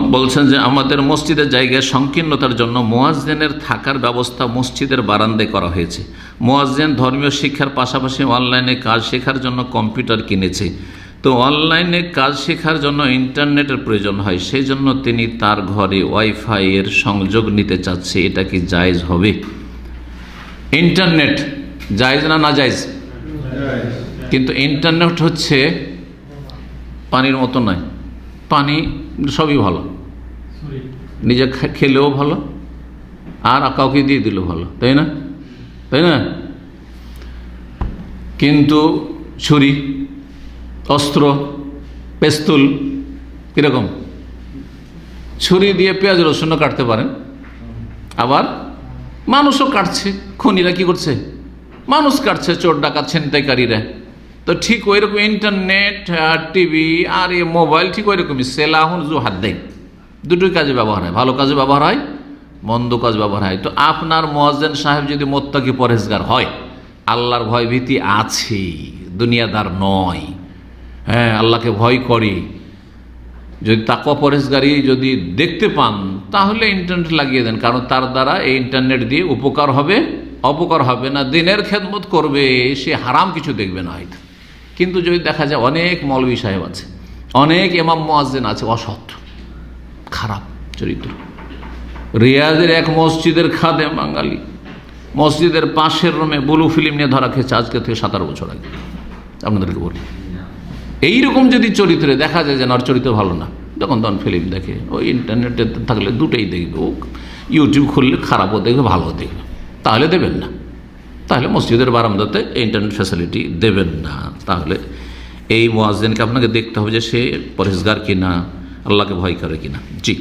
বলছেন যে আমাদের মসজিদের জায়গায় সংকীর্ণতার জন্য মোয়াজ্জেনের থাকার ব্যবস্থা মসজিদের বারান্দায় করা হয়েছে। মোয়াজ্জেন ধর্মীয় শিক্ষার পাশাপাশি অনলাইনে কাজ শেখার জন্য কম্পিউটার কিনেছে। তো অনলাইনে কাজ শেখার জন্য ইন্টারনেটের প্রয়োজন হয় সেই জন্য তিনি তার ঘরে ওয়াইফাই এর সংযোগ নিতে চাচ্ছে। এটা কি জায়জ হবে? ইন্টারনেট জায়জ না না জায়েজ। কিন্তু ইন্টারনেট হচ্ছে পানির মতো নয়। পানি সবই ভালো। নিজে খেলেও ভালো আর কাউকে দিয়ে দিলেও ভালো তাই না? তাই না? কিন্তু ছুরি অস্ত্র পেস্তুল কীরকম? ছুরি দিয়ে পেঁয়াজ রসুনও কাটতে পারেন। আবার মানুষও কাটছে খনিরা কি করছে? মানুষ কাটছে চোর ডাকাত ছিনতাইকারীরা। তো ঠিক ওই রকম ইন্টারনেট টিভি আর এই মোবাইল ঠিক ওই রকমই সেলাহুন জু হাত দেয় দুটোই কাজে ব্যবহার হয়। ভালো কাজে ব্যবহার হয়, মন্দ কাজ ব্যবহার হয়। তো আপনার মোয়াজ্জেন সাহেব যদি মোত্তাকি পরেজগার হয়, আল্লাহর ভয় ভীতি আছে দুনিয়াদার নয়। হ্যাঁ আল্লাহকে ভয় করে। যদি তাকওয়া পরেশগারি যদি দেখতে পান, তাহলে ইন্টারনেট লাগিয়ে দেন। কারণ তার দ্বারা এই ইন্টারনেট দিয়ে উপকার হবে, অপকার হবে না। দিনের খেদমত করবে, সে হারাম কিছু দেখবে না হয়তো। কিন্তু যদি দেখা যায় অনেক মৌলবী সাহেব আছে, অনেক এমাম মোয়াজ্জেন আছে, অসৎ, খারাপ চরিত্র। রিয়াজের এক মসজিদের খাদে বাঙালি, মসজিদের পাশের রুমে ব্লু ফিল্ম নিয়ে ধরা খেয়েছে আজকে থেকে সাতারো বছর আগে। আপনাদেরকে বলি। এইরকম যদি চরিত্রে দেখা যায় যে ওর চরিত্র ভালো না, যখন তখন ফিল্ম দেখে, ওই ইন্টারনেটে থাকলে দুটোই দেখবে। ও ইউটিউব খুললে খারাপও দেখবে, ভালোও দেখবে। তাহলে দেবেন না। তাহলে মসজিদের বারান্দাতে ইন্টারনেট ফ্যাসিলিটি দেবেন না। তাহলে এই মোয়াজদিনকে আপনাকে দেখতে হবে যে সে পরেশগার কিনা, আল্লাহকে ভয় করে কিনা। জি।